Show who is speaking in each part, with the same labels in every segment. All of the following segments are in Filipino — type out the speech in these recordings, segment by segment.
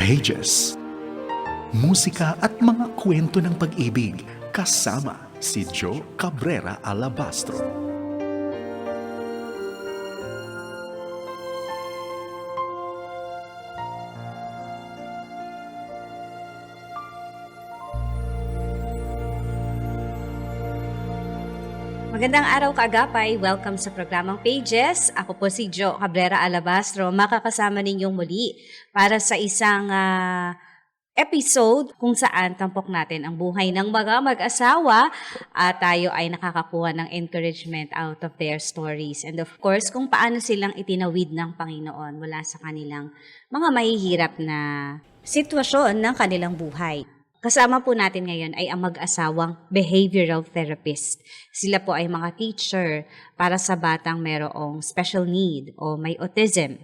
Speaker 1: Pages Musika at mga kwento ng pag-ibig kasama si Joe Cabrera Alabastro.
Speaker 2: Magandang araw kaagapay. Welcome sa programang Pages. Ako po si Jo Cabrera Alabastro. Makakasama ninyong muli para sa isang ah, episode kung saan tampok natin ang buhay ng mga mag-asawa at tayo ay nakakakuha ng encouragement out of their stories. And of course, kung paano silang itinawid ng Panginoon mula sa kanilang mga mahihirap na sitwasyon ng kanilang buhay. Kasama po natin ngayon ay ang mag-asawang behavioral therapist. Sila po ay mga teacher para sa batang merong special need o may autism.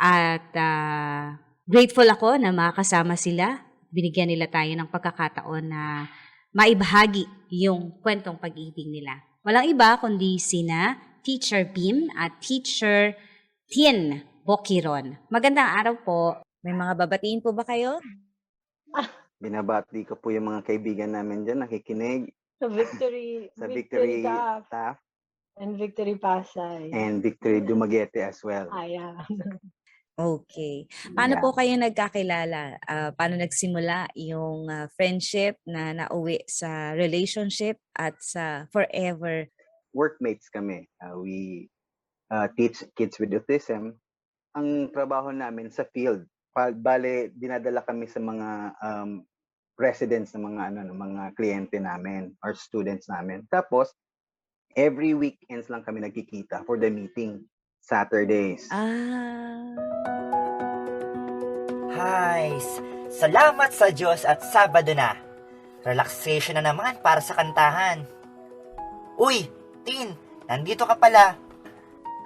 Speaker 2: At ah, grateful ako na makakasama sila. Binigyan nila tayo ng pagkakataon na maibahagi yung kwentong pag-ibig nila. Walang iba kundi sina Teacher Bim at Teacher Tien Bokiron. Magandang araw po. May mga babatiin po ba kayo?
Speaker 3: Binabati ko po yung mga kaibigan namin dyan, nakikinig
Speaker 4: Sa Victory,
Speaker 3: sa Victory
Speaker 4: Staff
Speaker 3: Staff
Speaker 4: and Victory Pasay.
Speaker 3: and Victory Dumaguete as well.
Speaker 4: Ayan.
Speaker 2: Okay. Paano
Speaker 3: Yeah.
Speaker 2: po kayo nagkakilala? Ah, paano nagsimula yung ah, friendship na nauwi sa relationship at sa forever?
Speaker 3: Workmates kami. Uh, we uh, teach kids with autism. Ang trabaho namin sa field, bale, dinadala kami sa mga um, residents ng mga ano ng mga kliyente namin or students namin. Tapos every weekends lang kami nagkikita for the meeting. Saturdays.
Speaker 2: Ah.
Speaker 5: Hays, salamat sa Diyos at Sabado na. Relaxation na naman para sa kantahan. Uy, Tin, nandito ka pala.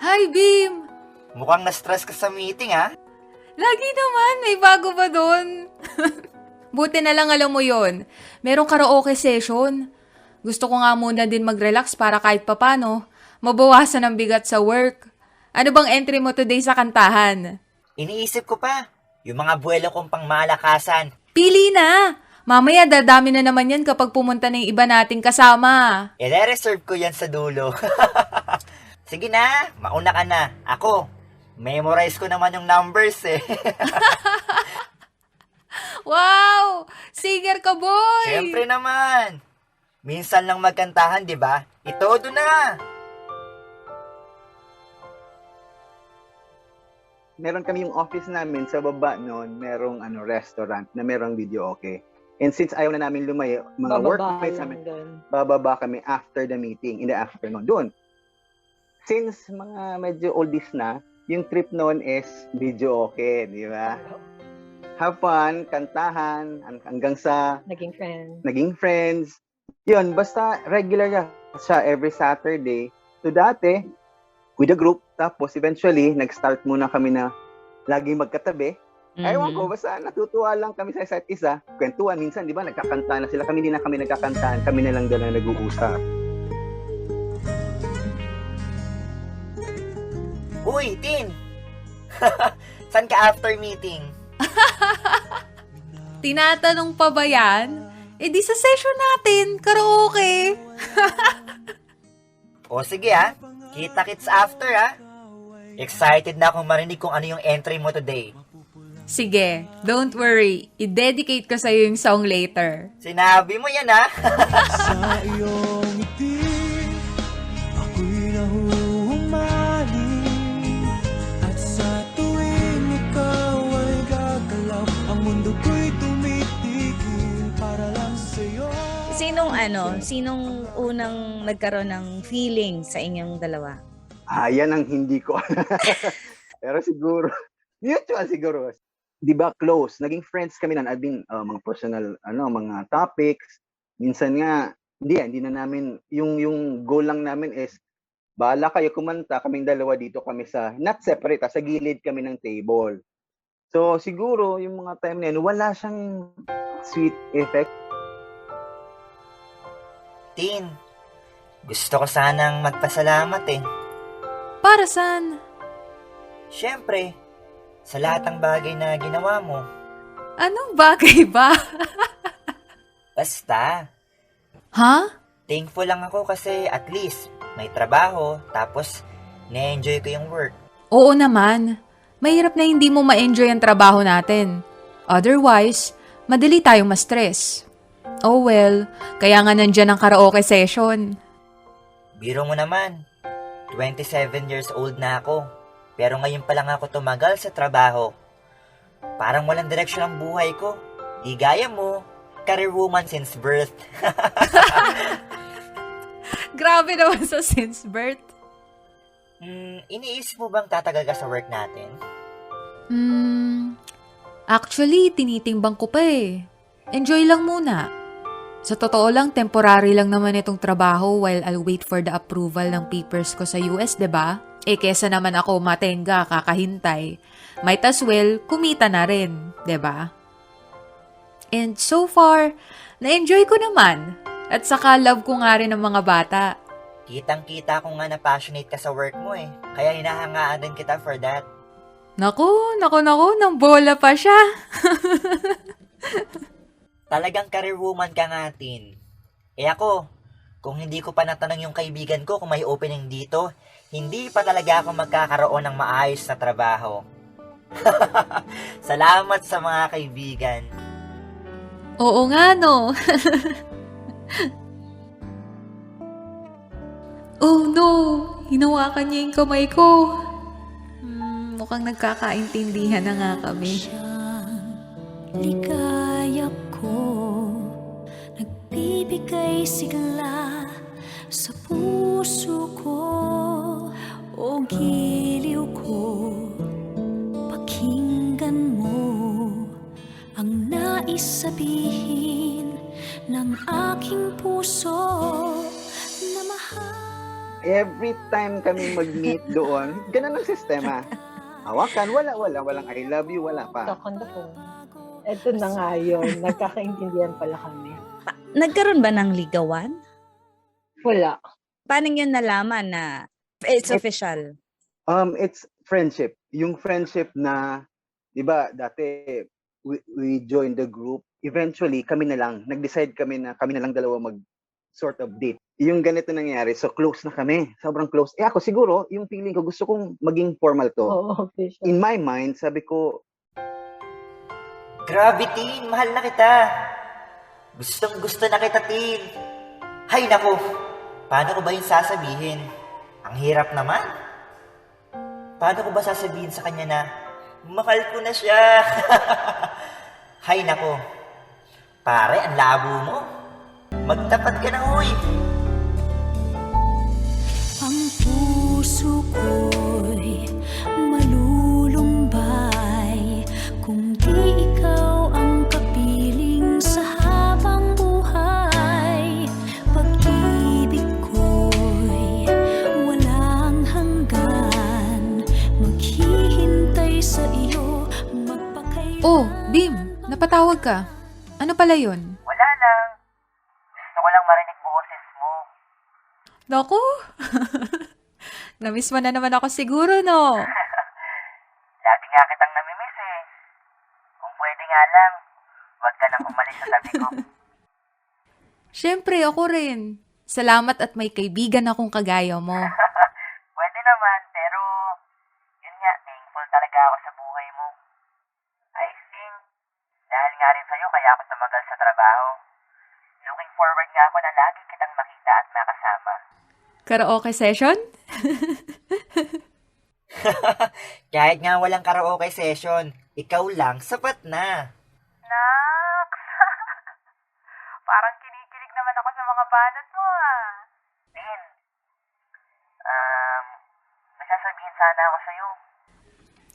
Speaker 6: Hi, Bim!
Speaker 5: Mukhang na-stress ka sa meeting ha.
Speaker 6: Lagi naman, may bago ba doon? Buti na lang alam mo yon. Merong karaoke session. Gusto ko nga muna din mag-relax para kahit papano, mabawasan ang bigat sa work. Ano bang entry mo today sa kantahan?
Speaker 5: Iniisip ko pa, yung mga buwelo kong pangmalakasan.
Speaker 6: Pili na! Mamaya dadami na naman yan kapag pumunta na yung iba nating kasama.
Speaker 5: I-reserve ko yan sa dulo. Sige na, mauna ka na. Ako, memorize ko naman yung numbers eh.
Speaker 6: Singer ka, boy!
Speaker 5: Siyempre naman. Minsan lang magkantahan, di ba? Itodo na.
Speaker 3: meron kami yung office namin sa baba noon, merong ano restaurant na merong video okay. And since ayaw na namin lumayo, mga
Speaker 4: Bababa
Speaker 3: workmates namin, bababa kami after the meeting, in the afternoon. Doon. Since mga medyo oldies na, yung trip noon is video okay, di ba? Have fun, kantahan, hang- hanggang sa
Speaker 4: Naging friend.
Speaker 3: naging friends. Yun, basta regular na siya every Saturday. So dati, with a group, tapos eventually, nag-start muna kami na laging magkatabi. Ewan ko, basta natutuwa lang kami sa isa't isa. Kwentuhan, minsan, di ba, nagkakanta na sila. Kami hindi na kami nagkakantahan. Kami na lang dala nag-uusap.
Speaker 5: Uy, Tin. San ka after meeting?
Speaker 6: Tinatanong pa ba yan? Eh di sa session natin, karaoke.
Speaker 5: O sige ha, kita-kits after ha. Excited na akong marinig kung ano yung entry mo today.
Speaker 6: Sige, don't worry. I-dedicate ko sa'yo yung song later.
Speaker 5: Sinabi mo yan ha.
Speaker 2: Ano, sinong unang nagkaroon ng feeling sa inyong dalawa?
Speaker 3: Ah, yan ang hindi ko. Pero siguro, mutual siguro. Di ba, close. Naging friends kami na. Ading uh, mga personal, ano, mga topics. Minsan nga, hindi, hindi na namin, yung, yung goal lang namin is, bahala kayo kumanta, kaming dalawa dito kami sa, not separate, ah, sa gilid kami ng table. So, siguro, yung mga time na yun, wala siyang sweet effect.
Speaker 5: Tin, gusto ko sanang magpasalamat eh.
Speaker 6: Para saan?
Speaker 5: Siyempre, sa lahat ng bagay na ginawa mo.
Speaker 6: Anong bagay ba?
Speaker 5: Basta,
Speaker 6: ha?
Speaker 5: thankful lang ako kasi at least may trabaho, tapos na-enjoy ko yung work.
Speaker 6: Oo naman. Mahirap na hindi mo ma-enjoy ang trabaho natin. Otherwise, madali tayong ma-stress. Oh well, kaya nga nandyan ang karaoke session.
Speaker 5: Biro mo naman, 27 years old na ako. Pero ngayon pa lang ako tumagal sa trabaho. Parang walang direksyon ang buhay ko. Di gaya mo, career woman since birth.
Speaker 6: Grabe naman sa since birth.
Speaker 5: Hmm, iniisip mo bang tatagal ka sa work natin?
Speaker 6: Hmm, actually, tinitimbang ko pa eh. Enjoy lang muna. Sa totoo lang, temporary lang naman itong trabaho while I'll wait for the approval ng papers ko sa US, ba? Eh, kesa naman ako matenga, kakahintay. Might as well, kumita na rin, ba? And so far, na-enjoy ko naman. At saka love ko nga rin ng mga bata.
Speaker 5: Kitang-kita ko nga na passionate ka sa work mo eh. Kaya hinahangaan din kita for that.
Speaker 6: Naku, naku, naku, nang bola pa siya.
Speaker 5: Talagang career woman ka nga, Tin. Eh ako, kung hindi ko pa natanong yung kaibigan ko kung may opening dito, hindi pa talaga ako magkakaroon ng maayos na trabaho. Salamat sa mga kaibigan.
Speaker 6: Oo nga, no. oh no, hinawakan niya yung kamay ko. Hmm, mukhang nagkakaintindihan na nga kami.
Speaker 7: Ligaya ko Nagbibigay sigla Sa puso ko O giliw ko Pakinggan mo Ang nais sabihin Ng aking puso Na mahal
Speaker 3: Every time kami mag-meet doon, ganun ang sistema. Hawakan, wala, wala, walang I love you, wala pa.
Speaker 4: Talk on the phone. Ito na nga yun. Nagkakaintindihan pala kami.
Speaker 2: Nagkaroon ba ng ligawan?
Speaker 4: Wala.
Speaker 2: Paano yun nalaman na it's
Speaker 3: It-
Speaker 2: official?
Speaker 3: Um, it's friendship. Yung friendship na, di ba, dati, we, we joined the group. Eventually, kami na lang, nag-decide kami na kami na lang dalawa mag sort of date. Yung ganito nangyari, so close na kami. Sobrang close. Eh ako siguro, yung feeling ko, gusto kong maging formal to.
Speaker 4: Oo, official.
Speaker 3: In my mind, sabi ko,
Speaker 5: Grabe, Tin. Mahal na kita. Gustong gusto na kita, Tin. Hay nako. Paano ko ba yung sasabihin? Ang hirap naman. Paano ko ba sasabihin sa kanya na mahal ko na siya? Hay nako. Pare, ang labo mo. Magtapat ka na, uy.
Speaker 7: Ang puso ko'y
Speaker 6: napatawag ka. Ano pala yun?
Speaker 5: Wala lang. Gusto ko lang marinig boses mo.
Speaker 6: Naku, namiss mo na naman ako siguro, no?
Speaker 5: Lagi nga kitang namimiss eh. Kung pwede nga lang, huwag ka nang umalis sa tabi ko.
Speaker 6: Siyempre, ako rin. Salamat at may kaibigan akong kagaya mo.
Speaker 5: Pwede naman, pero yun nga, thankful talaga ako sa buhay mo. I think, rin sa'yo kaya ako tumagal sa trabaho. Looking forward nga ako na lagi kitang makita at makasama.
Speaker 6: Karaoke session?
Speaker 5: Kahit nga walang karaoke session, ikaw lang, sapat na.
Speaker 6: Nax! Parang kinikilig naman ako sa mga banat mo, ah.
Speaker 5: Din, um, may sasabihin sana ako sa'yo.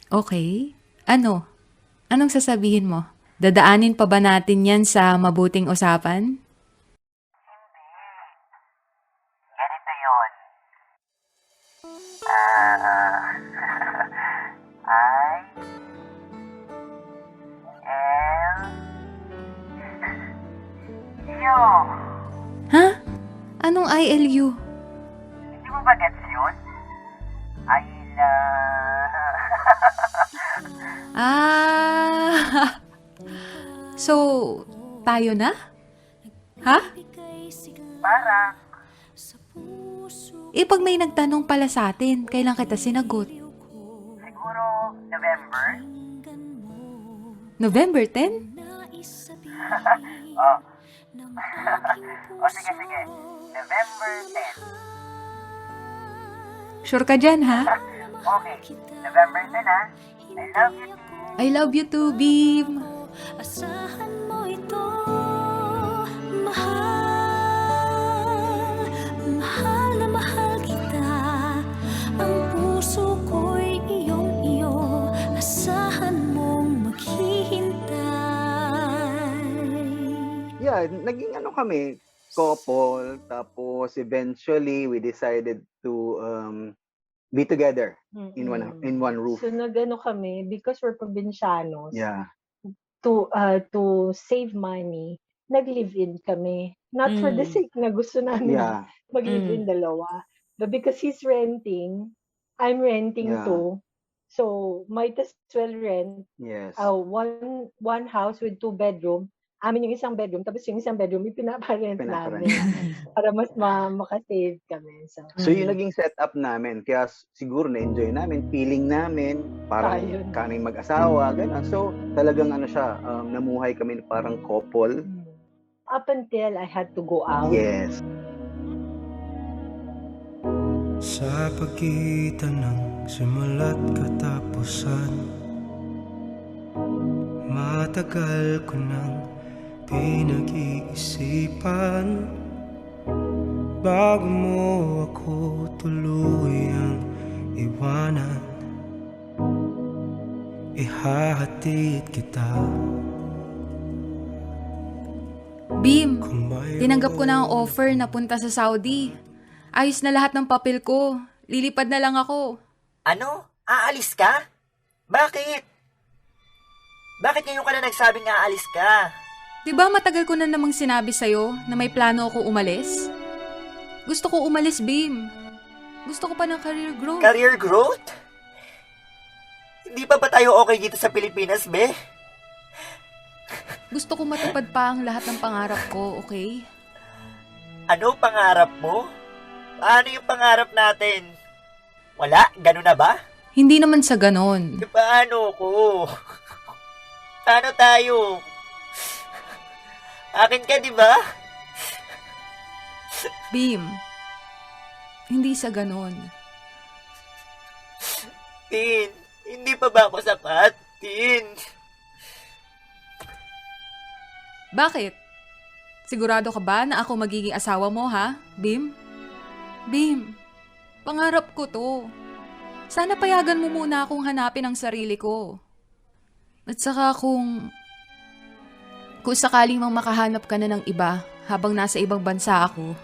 Speaker 6: Okay. Ano? Anong sasabihin mo? Dadaanin pa ba natin yan sa mabuting usapan?
Speaker 5: Ganito yun. Ah, I L You.
Speaker 6: Ha? Anong ILU?
Speaker 5: Hindi mo ba gets yun? I love...
Speaker 6: Ah! So, tayo na? Ha?
Speaker 5: Para.
Speaker 6: Eh, pag may nagtanong pala sa atin, kailan kita sinagot?
Speaker 5: Siguro, November?
Speaker 6: November 10?
Speaker 5: Oh. o sige, sige. November 10.
Speaker 6: Sure ka dyan, ha?
Speaker 5: Okay. November 10 ha. I love you.
Speaker 6: I love you too, Beam.
Speaker 7: Asahan mo ito, mahal, mahal na mahal kita. Ang puso ko'y iyong iyo, asahan mong maghihintay.
Speaker 3: Yeah, naging ano kami, couple, tapos eventually we decided to um, be together in one in one roof.
Speaker 4: So nagano kami because we're probinsianos
Speaker 3: Yeah.
Speaker 4: To uh, to save money, nag-live-in kami. Not for the
Speaker 2: Mm.
Speaker 4: sake na gusto namin
Speaker 3: Yeah.
Speaker 4: mag-live-in dalawa, but because he's renting, I'm renting
Speaker 3: Yeah.
Speaker 4: too. So might as well rent
Speaker 3: Yes.
Speaker 4: uh, one one house with two bedroom. Amin yung isang bedroom, tapos yung isang bedroom yung pinaparent
Speaker 3: Pinaparent
Speaker 4: namin para mas ma makasave kami. So,
Speaker 3: So yung naging setup namin, kaya siguro na-enjoy namin, feeling namin, parang
Speaker 4: Ayun.
Speaker 3: kaming mag-asawa, gano'n. So talagang ano siya, um, namuhay kami parang couple.
Speaker 4: mm. up until I had to go out.
Speaker 3: Yes.
Speaker 8: Sa pagitan ng simula't katapusan Matagal ko nang pinag-iisipan Bago mo ako tuluyang iwanan Ihahatid kita may
Speaker 6: tinanggap ko na ang offer na punta sa Saudi. Ayos na lahat ng papel ko. Lilipad na lang ako.
Speaker 5: Ano? Aalis ka? Bakit? Bakit ngayon ka na nagsabing aalis ka?
Speaker 6: Di ba matagal ko na namang sinabi sa'yo na may plano ako umalis? Gusto ko umalis, Beam. Gusto ko pa ng career growth.
Speaker 5: Career growth? Hindi pa ba tayo okay dito sa Pilipinas, be?
Speaker 6: Gusto ko matupad pa ang lahat ng pangarap ko, okay?
Speaker 5: Ano pangarap mo? Paano yung pangarap natin? Wala? Ganun na ba?
Speaker 6: Hindi naman sa ganon.
Speaker 5: E paano ko? Paano tayo? Akin ka, di ba?
Speaker 6: Beam, hindi sa ganon.
Speaker 5: Tin, hindi pa ba ako sapat? Tin.
Speaker 6: Bakit? Sigurado ka ba na ako magiging asawa mo, ha? Bim? Bim, pangarap ko to. Sana payagan mo muna akong hanapin ang sarili ko. At saka kung... Kung sakaling mang makahanap ka na ng iba habang nasa ibang bansa ako,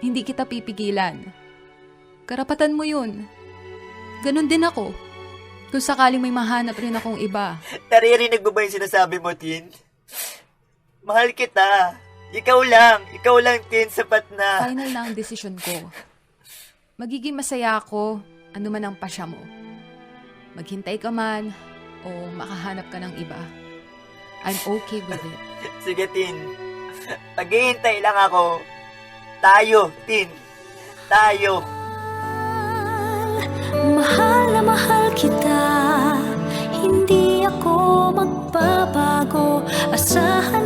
Speaker 6: hindi kita pipigilan. Karapatan mo yun. Ganon din ako. Kung sakaling may mahanap rin akong iba.
Speaker 5: Naririnig mo ba yung sinasabi mo, Tin? Mahal kita. Ikaw lang. Ikaw lang, Tin. Sapat na.
Speaker 6: Final na ang desisyon ko. Magiging masaya ako, ano man ang pasya mo. Maghintay ka man, o makahanap ka ng iba. I'm okay with it.
Speaker 5: Sige, Tin. Maghihintay lang ako. Tayo, Tin. Tayo.
Speaker 7: Mahal na mahal kita Hindi ako magbabago Asahan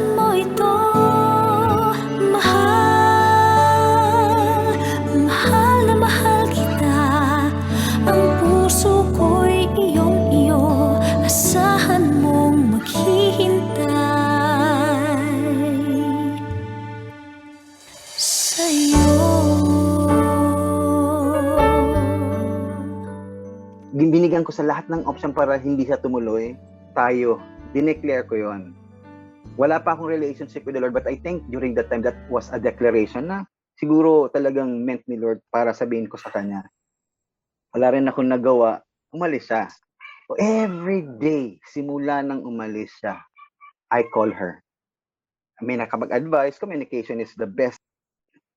Speaker 3: Binigyan ko sa lahat ng option para hindi siya tumuloy. Tayo. Dineclare ko yon. Wala pa akong relationship with the Lord but I think during that time that was a declaration na siguro talagang meant ni Lord para sabihin ko sa kanya. Wala rin akong nagawa. Umalis siya. Every day, simula nang umalis siya, I call her. May nakapag-advise, communication is the best.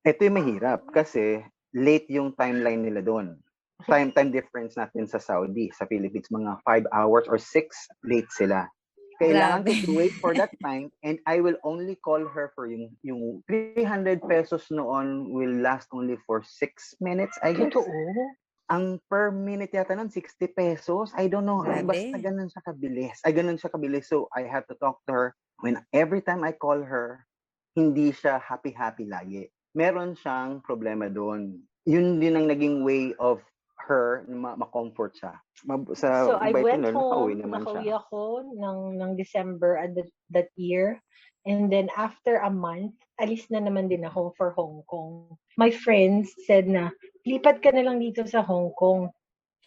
Speaker 3: Ito yung mahirap kasi late yung timeline nila doon time time difference natin sa Saudi, sa Philippines, mga 5 hours or 6 late sila. Kailangan
Speaker 2: Grabe.
Speaker 3: to wait for that time and I will only call her for yung yung 300 pesos noon will last only for 6 minutes, I guess.
Speaker 4: Totoo.
Speaker 3: Ang per minute yata nun, 60 pesos. I don't know. Ay,
Speaker 2: Grabe.
Speaker 3: basta ganun siya kabilis. Ay, ganun siya kabilis. So, I have to talk to her. When every time I call her, hindi siya happy-happy lagi. Meron siyang problema doon. Yun din ang naging way of her na ma- ma-comfort siya. Ma- sa
Speaker 4: So I went
Speaker 3: nun, nakauwi
Speaker 4: home,
Speaker 3: naman
Speaker 4: nakauwi
Speaker 3: siya.
Speaker 4: ako ng, ng December at that, that year. And then after a month, alis na naman din ako for Hong Kong. My friends said na, lipat ka na lang dito sa Hong Kong.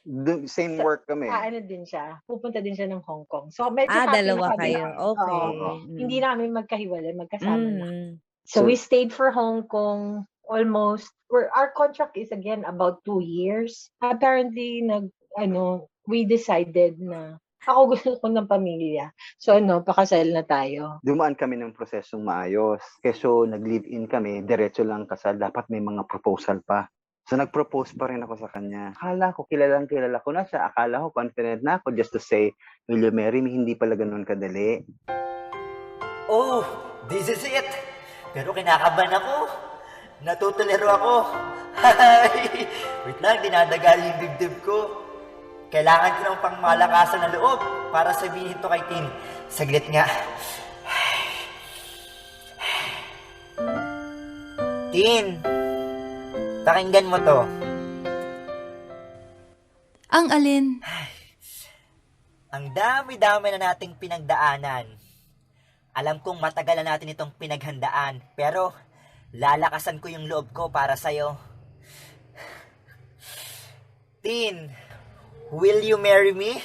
Speaker 3: Do- same
Speaker 4: Sa-
Speaker 3: work kami.
Speaker 4: Ah, ano din siya, pupunta din siya ng Hong Kong. So medyo
Speaker 2: Ah,
Speaker 4: na
Speaker 2: dalawa
Speaker 4: kami.
Speaker 2: kayo. Okay.
Speaker 4: Oo.
Speaker 2: Mm.
Speaker 4: Hindi namin magkahiwalay, magkasama na.
Speaker 2: Mm.
Speaker 4: So,
Speaker 3: So-
Speaker 4: we stayed for Hong Kong almost, our contract is again about two years. Apparently, nag, ano, we decided na ako gusto ko ng pamilya. So ano, pakasal na tayo.
Speaker 3: dumaan kami ng prosesong maayos. Keso nag-live-in kami, diretso lang kasal. Dapat may mga proposal pa. So nag-propose pa rin ako sa kanya. Akala ko, kilalang kilala ko na siya. Akala ko, confident na ako just to say, will you marry me? Hindi pala ganun kadali.
Speaker 5: Oh, this is it. Pero kinakabahan ako. Natutulero ako. Wait lang, dinadagal yung dibdib ko. Kailangan ko ng pangmalakasan na loob para sabihin to kay Tin. Saglit nga. Tin, pakinggan mo to.
Speaker 6: Ang alin?
Speaker 5: Ang dami-dami na nating pinagdaanan. Alam kong matagal na natin itong pinaghandaan, pero lalakasan ko yung loob ko para sa'yo. Tin, will you marry me?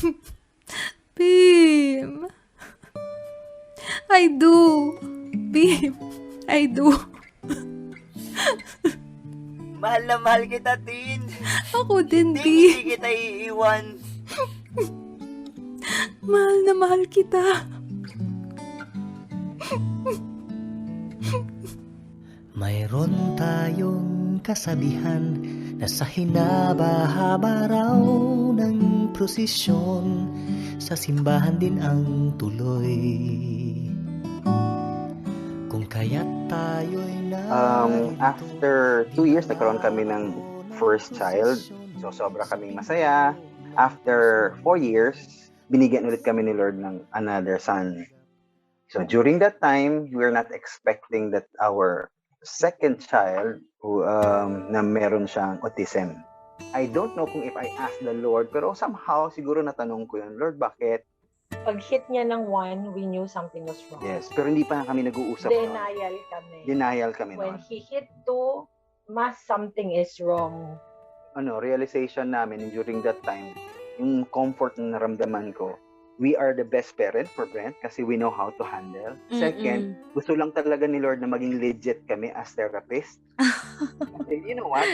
Speaker 6: Bim. I do. Bim. I do.
Speaker 5: Mahal na mahal kita, Tin.
Speaker 6: Ako din,
Speaker 5: Tin, hindi kita iiwan.
Speaker 6: Mahal na mahal kita.
Speaker 8: Mayroon tayong kasabihan na sa hinaba-haba raw ng prosesyon sa simbahan din ang tuloy. Kung kaya't tayo'y
Speaker 3: Um,
Speaker 8: narito,
Speaker 3: after two years, nagkaroon kami ng first child. So sobra kaming masaya. After four years, binigyan ulit kami ni Lord ng another son. So during that time, we're not expecting that our second child who, um, na meron siyang autism. I don't know kung if I asked the Lord, pero somehow siguro natanong ko yun, Lord, bakit?
Speaker 4: Pag hit niya ng one, we knew something was wrong.
Speaker 3: Yes, pero hindi pa kami nag-uusap. nun.
Speaker 4: Denial kami.
Speaker 3: Denial kami
Speaker 4: When
Speaker 3: noon.
Speaker 4: he hit two, mas something is wrong.
Speaker 3: ano, realization namin during that time, yung comfort na naramdaman ko, we are the best parent for Brent kasi we know how to handle. Second, gusto lang talaga ni Lord na maging legit kami as therapist. Kasi you know what?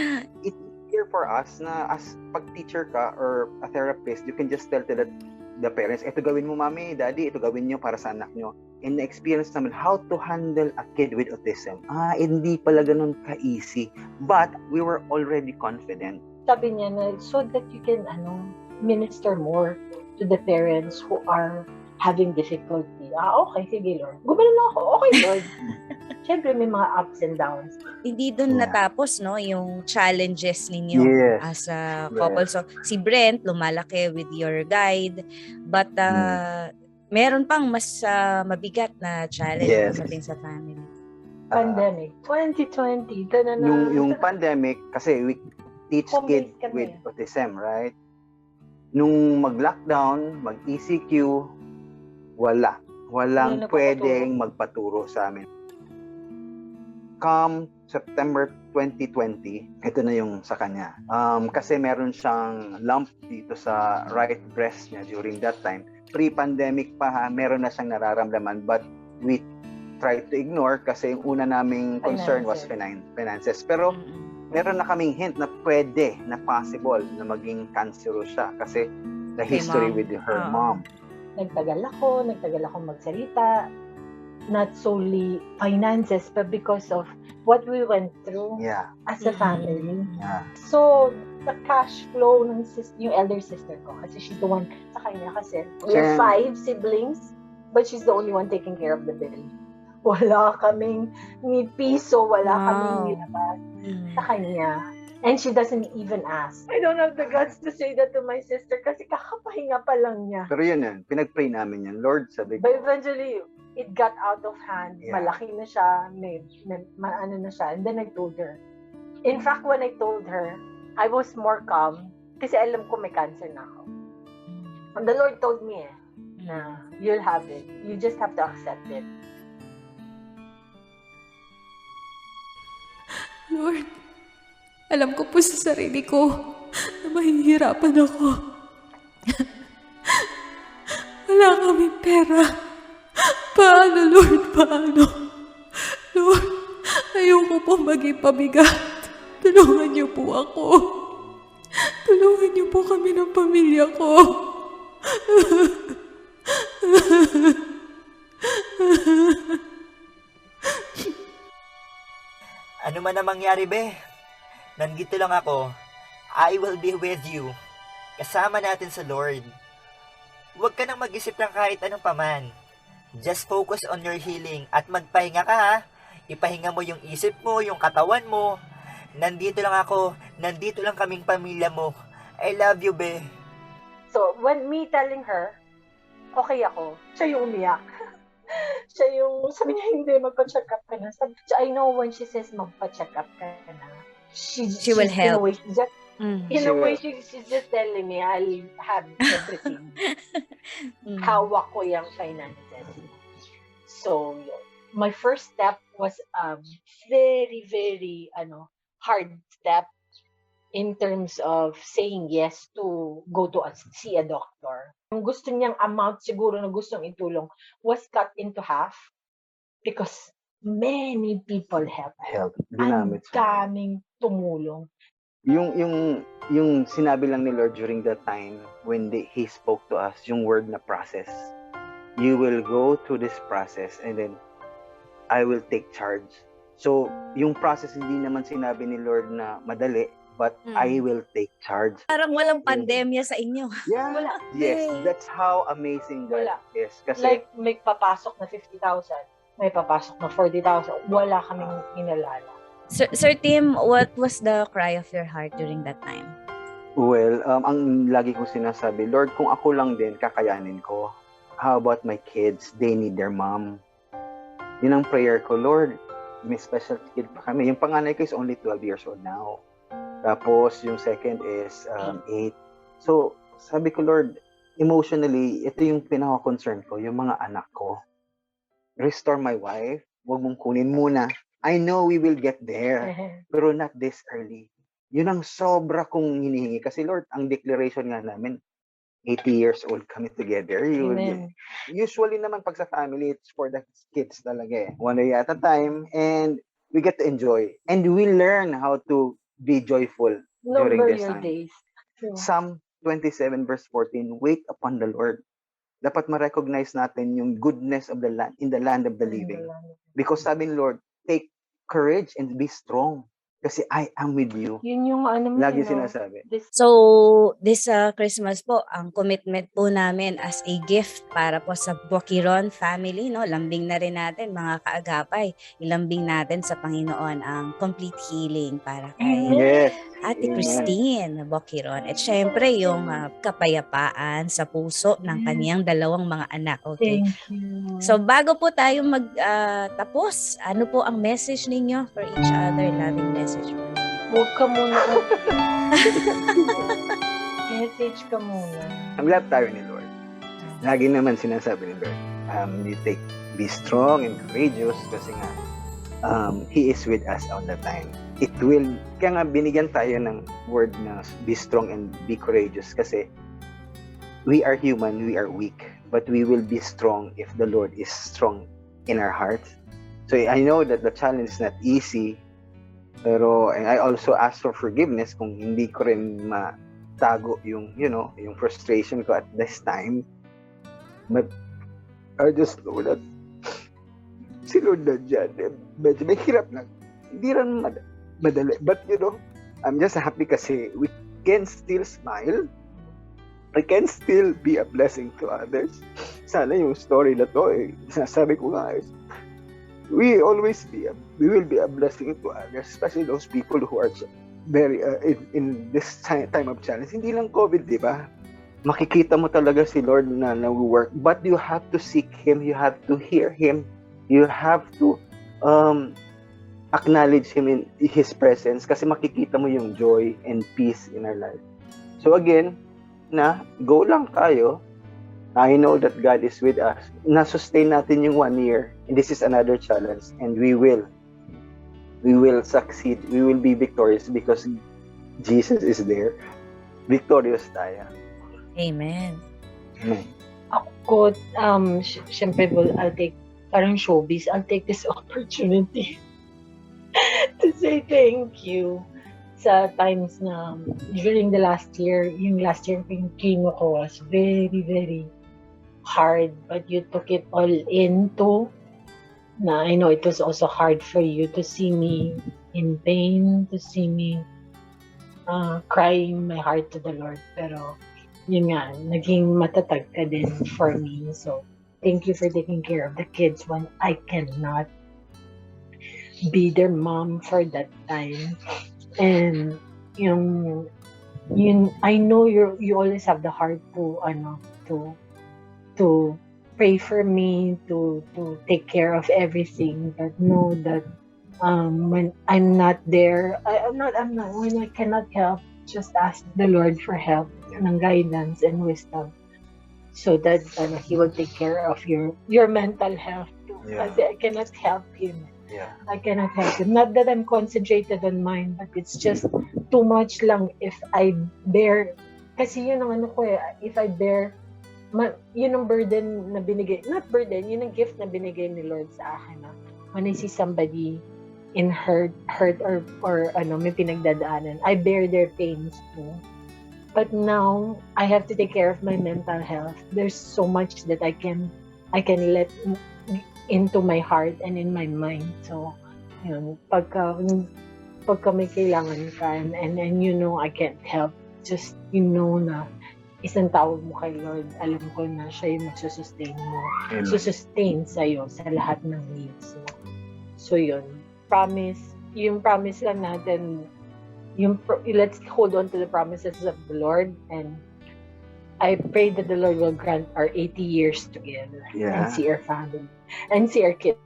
Speaker 3: It's easier for us na as pag-teacher ka or a therapist, you can just tell to the, the parents, ito gawin mo mami, daddy, ito gawin nyo para sa anak nyo. And na-experience namin how to handle a kid with autism. Ah, hindi pala ganun ka-easy. But we were already confident.
Speaker 4: Sabi niya na so that you can ano minister more to the parents who are having difficulty. Ah, okay, sige Lord. Gumano na ako. Okay, Lord. Siyempre, may mga ups and downs.
Speaker 2: Hindi doon
Speaker 3: Yeah.
Speaker 2: natapos, no, yung challenges ninyo
Speaker 3: Yes.
Speaker 2: as a
Speaker 3: Yes.
Speaker 2: couple. So, si Brent, lumalaki with your guide. But, uh, meron pang mas ah, mabigat na challenge
Speaker 3: Yes.
Speaker 2: sa family.
Speaker 3: Ah,
Speaker 4: Pandemic. 2020. Ito na na.
Speaker 3: yung yung pandemic kasi we teach
Speaker 4: Home
Speaker 3: kids with autism, right? Nung mag-lockdown, mag-ECQ, wala. Walang pwedeng magpaturo sa amin. Come September 2020, ito na yung sa kanya. Um, kasi meron siyang lump dito sa right breast niya during that time. Pre-pandemic pa ha, meron na siyang nararamdaman but we tried to ignore kasi yung una naming concern was finan- finances. Pero
Speaker 2: Mm-mm.
Speaker 3: Meron na kaming hint na pwede, na possible na maging cancerous siya kasi the history
Speaker 2: mom.
Speaker 3: with her
Speaker 2: Oo.
Speaker 3: mom.
Speaker 4: Nagtagal ako. Nagtagal ako magsalita. Not solely finances, but because of what we went through
Speaker 3: Yeah.
Speaker 4: as a family.
Speaker 3: Yeah.
Speaker 4: So, the cash flow ng sis, yung elder sister ko. Kasi she's the one sa kanya kasi. We're
Speaker 3: Siya-
Speaker 4: five siblings, but she's the only one taking care of the bill. Wala kaming ni piso, wala
Speaker 2: Wow.
Speaker 4: kaming nilabas
Speaker 2: Mm.
Speaker 4: sa kanya. And she doesn't even ask. I don't have the guts to say that to my sister kasi kakapahinga pa lang niya.
Speaker 3: Pero yun yun, pinag-pray namin yan. Lord, sabi ko,
Speaker 4: But eventually, it got out of hand.
Speaker 3: Yeah.
Speaker 4: Malaki na siya, may, may ma- ano na siya. And then I told her. In fact, when I told her, I was more calm kasi alam ko may cancer na ako. And the Lord told me eh, na you'll have it. You just have to accept it.
Speaker 6: Lord, alam ko po sa sarili ko na mahihirapan ako. Wala kami pera. Paano, Lord? Paano? Lord, ayoko po maging pabigat. Tulungan niyo po ako. Tulungan niyo po kami ng pamilya ko.
Speaker 5: man ang mangyari, be? Nandito lang ako. I will be with you. Kasama natin sa Lord. Huwag ka nang mag-isip ng kahit anong paman. Just focus on your healing at magpahinga ka ha. Ipahinga mo yung isip mo, yung katawan mo. Nandito lang ako. Nandito lang kaming pamilya mo. I love you, be.
Speaker 4: So, when me telling her, okay ako, siya yung umiyak. siya yung, sabi niya, hindi, magpa-check up ka na. Sabi, I know when she says magpa-check up ka na, she,
Speaker 2: She will
Speaker 4: she's- in a
Speaker 2: help.
Speaker 4: way, she's just,
Speaker 2: Mm.
Speaker 4: in
Speaker 3: She
Speaker 4: a way, she, she's just telling me, I'll have everything.
Speaker 2: Mm.
Speaker 4: hawak ko yung finances. So, yun. my first step was um very, very, ano, hard step in terms of saying yes to go to a, see a doctor. Yung gusto niyang amount siguro na gustong itulong was cut into half because many people help.
Speaker 3: help.
Speaker 4: Ang daming tumulong.
Speaker 3: Yung, yung, yung sinabi lang ni Lord during that time when they, He spoke to us, yung word na process. You will go through this process and then I will take charge. So, yung process hindi naman sinabi ni Lord na madali, but
Speaker 2: Mm.
Speaker 3: I will take charge.
Speaker 2: Parang walang pandemya sa inyo.
Speaker 3: Yeah.
Speaker 4: Wala.
Speaker 3: Yes, that's how amazing God
Speaker 4: Wala.
Speaker 3: is. Kasi,
Speaker 4: Like, may papasok na 50,000, may papasok na 40,000. Wala kaming inalala.
Speaker 2: Sir, Sir Tim, what was the cry of your heart during that time?
Speaker 3: well, um, ang lagi kong sinasabi, Lord, kung ako lang din, kakayanin ko. How about my kids? They need their mom. Yun ang prayer ko, Lord, may special kid pa kami. Yung panganay ko is only 12 years old now. Tapos, yung second is um, 8. So, sabi ko, Lord, emotionally, ito yung pinaka-concern ko, yung mga anak ko. Restore my wife. Huwag mong kunin muna. I know we will get there pero not this early. Yun ang sobra kong hinihingi. Kasi Lord, ang declaration nga namin, 80 years old kami together. You
Speaker 4: Amen.
Speaker 3: usually naman pag sa family, it's for the kids talaga eh. One day at a time. And we get to enjoy. And we learn how to be joyful. during
Speaker 4: Number
Speaker 3: this
Speaker 4: your
Speaker 3: time.
Speaker 4: days. True.
Speaker 3: Psalm 27 verse 14, wait upon the Lord. Dapat ma-recognize natin yung goodness of the land, in the land of the living. Because sabi ni Lord, take courage and be strong. Kasi I am with you.
Speaker 4: Yun yung ano mo,
Speaker 3: Lagi sinasabi.
Speaker 4: This,
Speaker 2: So, this uh, Christmas po, ang commitment po namin as a gift para po sa Boquiron family, no? Lambing na rin natin, mga kaagapay. Ilambing natin sa Panginoon ang complete healing para kay
Speaker 3: Yes.
Speaker 2: Ate. Christine Boquiron. At syempre, yung uh, kapayapaan sa puso ng kanyang dalawang mga anak. Okay? So, bago po tayo mag-tapos, ano po ang message ninyo for each other? Loving message po.
Speaker 4: Huwag ka muna. Message ka muna.
Speaker 3: Ang love tayo ni Lord. Lagi naman sinasabi ni Lord, um, you take, be strong and courageous kasi nga, um, He is with us all the time. It will, kaya nga binigyan tayo ng word na be strong and be courageous kasi we are human, we are weak, but we will be strong if the Lord is strong in our hearts. So I know that the challenge is not easy, pero and I also ask for forgiveness kung hindi ko rin matago yung, you know, yung frustration ko at this time. But I just know that si Lord na dyan, eh, medyo may hirap lang. Hindi rin mad- madali. But, you know, I'm just happy kasi we, can still smile. I can still be a blessing to others. Sana yung story na to, eh, sinasabi ko nga is, we always be a, we will be a blessing to others, especially those people who are very uh, in, in this ti- time of challenge. Hindi lang COVID, di ba? Makikita mo talaga si Lord na na-work, but you have to seek Him, you have to hear Him, you have to um, acknowledge Him in His presence kasi makikita mo yung joy and peace in our life. So again, na go lang tayo. I know that God is with us. Na-sustain natin yung one year. And this is another challenge. And we will. We will succeed. We will be victorious because Jesus is there. Victorious tayo.
Speaker 9: Amen.
Speaker 3: Amen.
Speaker 4: Ako, um, sy- syempre, well, I'll take, parang showbiz, I'll take this opportunity to say thank you sa times na during the last year, yung last year yung chemo ko was very, very hard, but you took it all into na I know it was also hard for you to see me in pain, to see me uh, crying my heart to the Lord. Pero yun nga, naging matatag ka din for me. So, thank you for taking care of the kids when I cannot be their mom for that time. And yung yun I know you you always have the heart to ano to to pray for me to to take care of everything but know that um when I'm not there I, I'm not I'm not when I cannot help just ask the Lord for help ng guidance and wisdom so that ano, he will take care of your your mental health too.
Speaker 3: Yeah.
Speaker 4: Kasi I cannot help him.
Speaker 3: Yeah.
Speaker 4: I cannot help him. Not that I'm concentrated on mine, but it's just too much lang if I bear. Kasi yun ang ano ko eh, if I bear, ma, yun ang burden na binigay, not burden, yun ang gift na binigay ni Lord sa akin na when I see somebody in hurt, hurt or, or ano, may pinagdadaanan, I bear their pains too. But now, I have to take care of my mental health. There's so much that I can, I can let into my heart and in my mind. So, yun, pagka, pagka may kailangan ka and, and, and you know I can't help, just you know na isang tawag mo kay Lord, alam ko na siya yung magsusustain mo.
Speaker 3: Amen.
Speaker 4: Susustain sa'yo sa lahat ng needs mo. So yun, promise, yung promise lang natin, yung let's hold on to the promises of the Lord and I pray that the Lord will grant our 80 years together
Speaker 3: Yeah.
Speaker 4: and see our family and see our kids.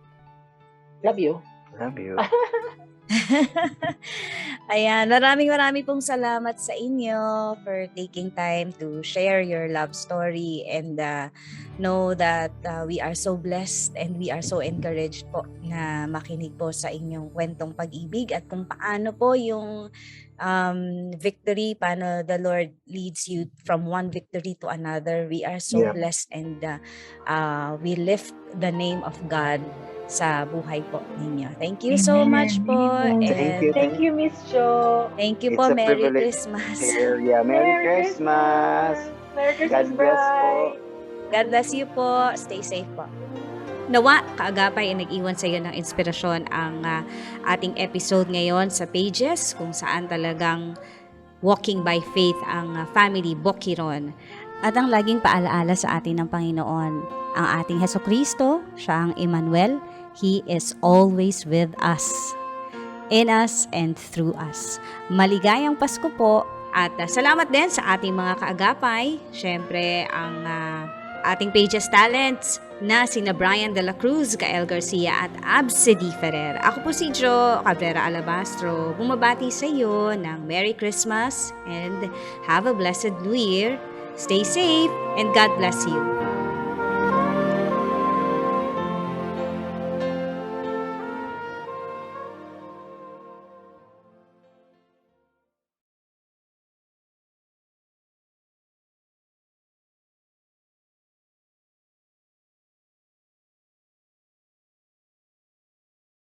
Speaker 4: Love you.
Speaker 3: Love you.
Speaker 9: Ayan, maraming maraming pong salamat sa inyo for taking time to share your love story and uh, know that uh, we are so blessed and we are so encouraged po na makinig po sa inyong kwentong pag-ibig at kung paano po yung um, victory, paano the Lord leads you from one victory to another. We are so
Speaker 3: Yeah.
Speaker 9: blessed and uh, uh, we lift the name of God sa buhay po ninyo. Thank you so much po.
Speaker 3: Thank
Speaker 9: and
Speaker 3: you.
Speaker 4: Thank you, Miss Jo.
Speaker 9: Thank you
Speaker 3: It's
Speaker 9: po. Merry
Speaker 3: privilege
Speaker 9: Christmas.
Speaker 3: Yeah. Merry,
Speaker 4: Merry
Speaker 3: Christmas.
Speaker 4: Merry Christmas,
Speaker 3: God bless po.
Speaker 9: God bless you po. Stay safe po.
Speaker 2: Nawa, kaagapay ay nag-iwan sa iyo ng inspirasyon ang ah, ating episode ngayon sa Pages kung saan talagang walking by faith ang ah, family Bokiron. At ang laging paalaala sa atin ng Panginoon, ang ating Heso Kristo, siya ang Emmanuel, He is always with us. In us and through us. Maligayang Pasko po at ah, salamat din sa ating mga kaagapay. Siyempre, ang ah, ating Pages Talents na sina Brian de la Cruz, Gael Garcia at Absedi Ferrer. Ako po si Jo Cabrera Alabastro. Bumabati sa iyo ng Merry Christmas and have a blessed New Year. Stay safe and God bless you.